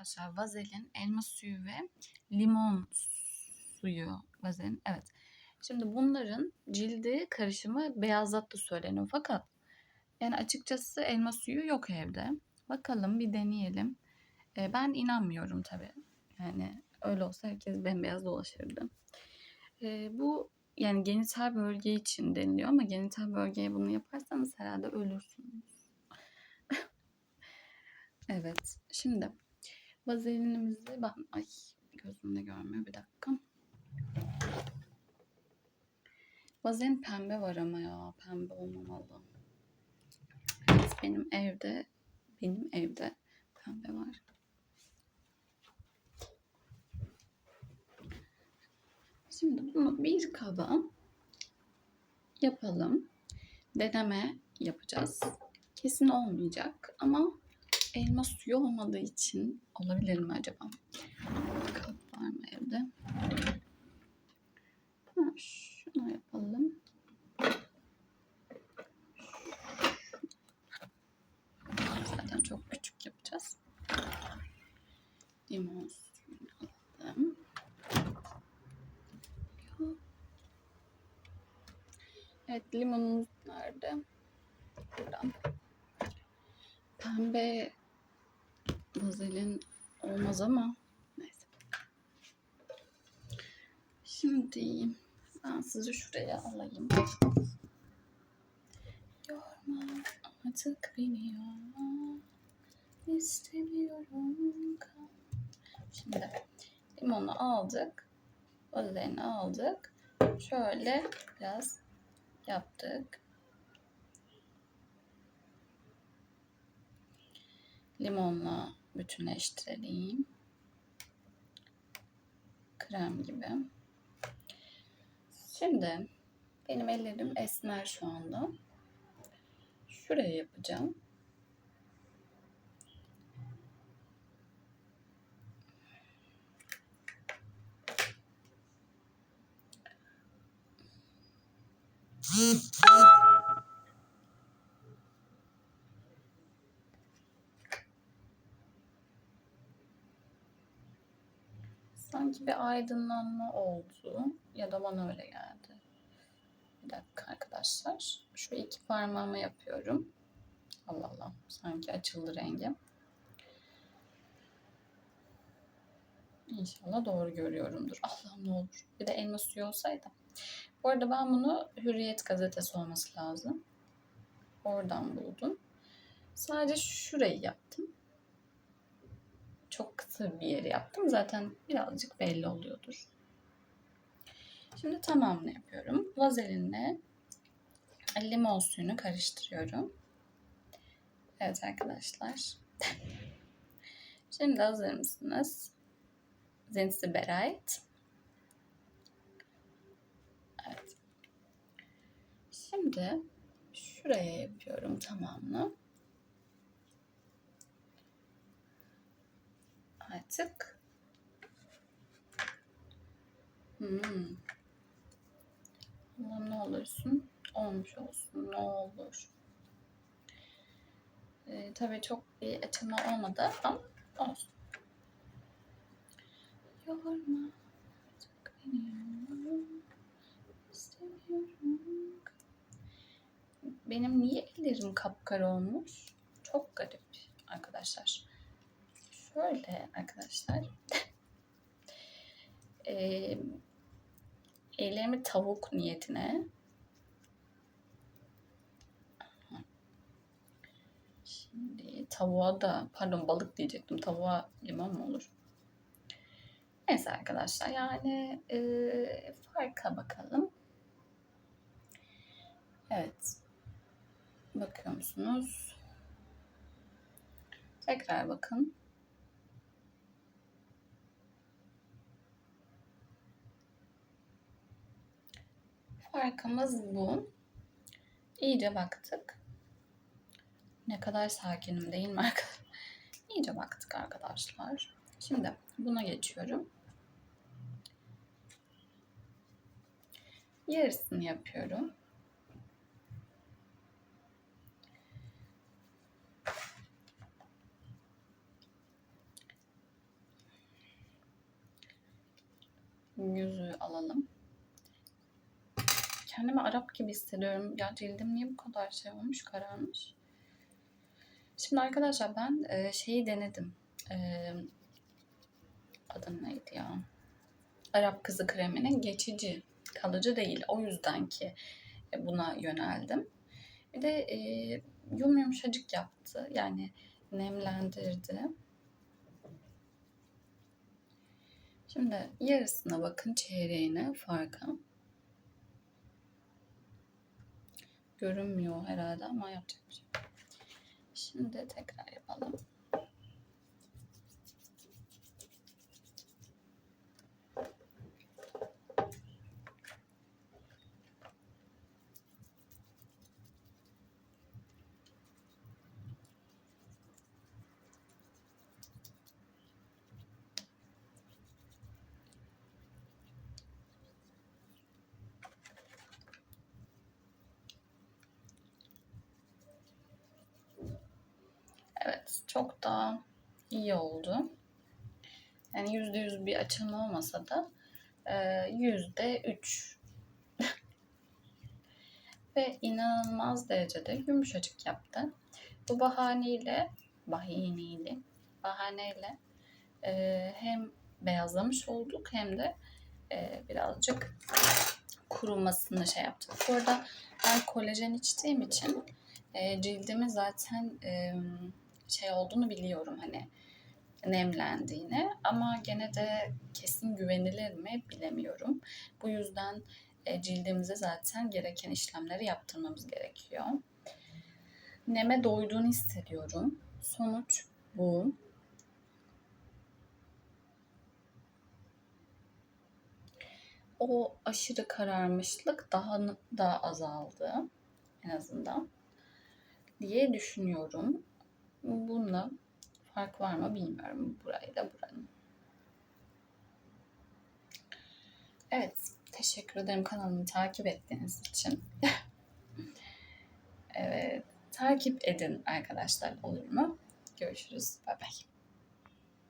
Arkadaşlar vazelin, elma suyu ve limon suyu vazelin. Evet. Şimdi bunların cildi karışımı beyazlattı söyleniyor. Fakat yani açıkçası elma suyu yok evde. Bakalım bir deneyelim. Ee, ben inanmıyorum tabii. Yani öyle olsa herkes bembeyaz dolaşırdı. Ee, bu yani genital bölge için deniliyor ama genital bölgeye bunu yaparsanız herhalde ölürsünüz. evet. Şimdi vazelinimizi ben ay gözümde görmüyor bir dakika. Vazelin pembe var ama ya pembe olmamalı. Evet, benim evde benim evde pembe var. Şimdi bunu bir kaba yapalım. Deneme yapacağız. Kesin olmayacak ama elma suyu olmadığı için olabilir mi acaba? Kap var mı evde? Ha, şunu yapalım. Zaten çok küçük yapacağız. Limon suyunu aldım. Evet limonumuz nerede? Buradan. Pembe vazelin olmaz ama neyse. Şimdi ben sizi şuraya alayım. Yorma artık beni yorma. İstemiyorum kal. Şimdi limonu aldık. Vazelini aldık. Şöyle biraz yaptık. Limonla bütünleştirelim. Krem gibi. Şimdi benim ellerim esmer şu anda. Şuraya yapacağım. Bir aydınlanma oldu. Ya da bana öyle geldi. Bir dakika arkadaşlar. Şu iki parmağımı yapıyorum. Allah Allah. Sanki açıldı rengi. İnşallah doğru görüyorumdur. Allah'ım ne olur. Bir de elma suyu olsaydı. Bu arada ben bunu Hürriyet gazetesi olması lazım. Oradan buldum. Sadece şurayı yaptım. Çok kısa bir yeri yaptım. Zaten birazcık belli oluyordur. Şimdi tamamını yapıyorum. Vazelinle limon suyunu karıştırıyorum. Evet arkadaşlar. Şimdi hazır mısınız? Bereit? Evet. Şimdi şuraya yapıyorum tamamını. Artık hmm. Allah'ım ne olursun olmuş olsun ne olur. Ee, tabii çok bir açılma olmadı ama olsun. Yorma artık beni. Benim niye ellerim kapkara olmuş? Çok garip arkadaşlar. Şöyle arkadaşlar. e, ellerimi tavuk niyetine Şimdi tavuğa da pardon balık diyecektim. Tavuğa limon mu olur? Neyse arkadaşlar yani e, farka bakalım. Evet. Bakıyor musunuz? Tekrar bakın. Markamız bu. İyice baktık. Ne kadar sakinim değil mi arkadaşlar? İyice baktık arkadaşlar. Şimdi buna geçiyorum. Yarısını yapıyorum. Yüzüğü alalım. Kendimi Arap gibi hissediyorum. Ya cildim niye bu kadar şey olmuş, kararmış? Şimdi arkadaşlar ben e, şeyi denedim. E, adı neydi ya? Arap kızı kreminin geçici, kalıcı değil. O yüzden ki e, buna yöneldim. Bir de e, yum yumuşacık yaptı. Yani nemlendirdi. Şimdi yarısına bakın çeyreğine farka. Görünmüyor herhalde ama yapacak bir şey. Şimdi tekrar yapalım. Evet, çok daha iyi oldu. Yani yüzde yüz bir açılma olmasa da e, yüzde üç ve inanılmaz derecede yumuşacık yaptı. Bu bahaneyle, bahaneyle, bahaneyle e, hem beyazlamış olduk hem de e, birazcık kurumasını şey yaptık. Bu arada ben kolajen içtiğim için e, cildimi zaten e, şey olduğunu biliyorum hani nemlendiğini ama gene de kesin güvenilir mi bilemiyorum. Bu yüzden e, cildimize zaten gereken işlemleri yaptırmamız gerekiyor. Neme doyduğunu hissediyorum. Sonuç bu. O aşırı kararmışlık daha da azaldı en azından diye düşünüyorum. Bununla fark var mı bilmiyorum burayla buranın. Evet, teşekkür ederim kanalımı takip ettiğiniz için. evet, takip edin arkadaşlar olur mu? Görüşürüz. Bay bay.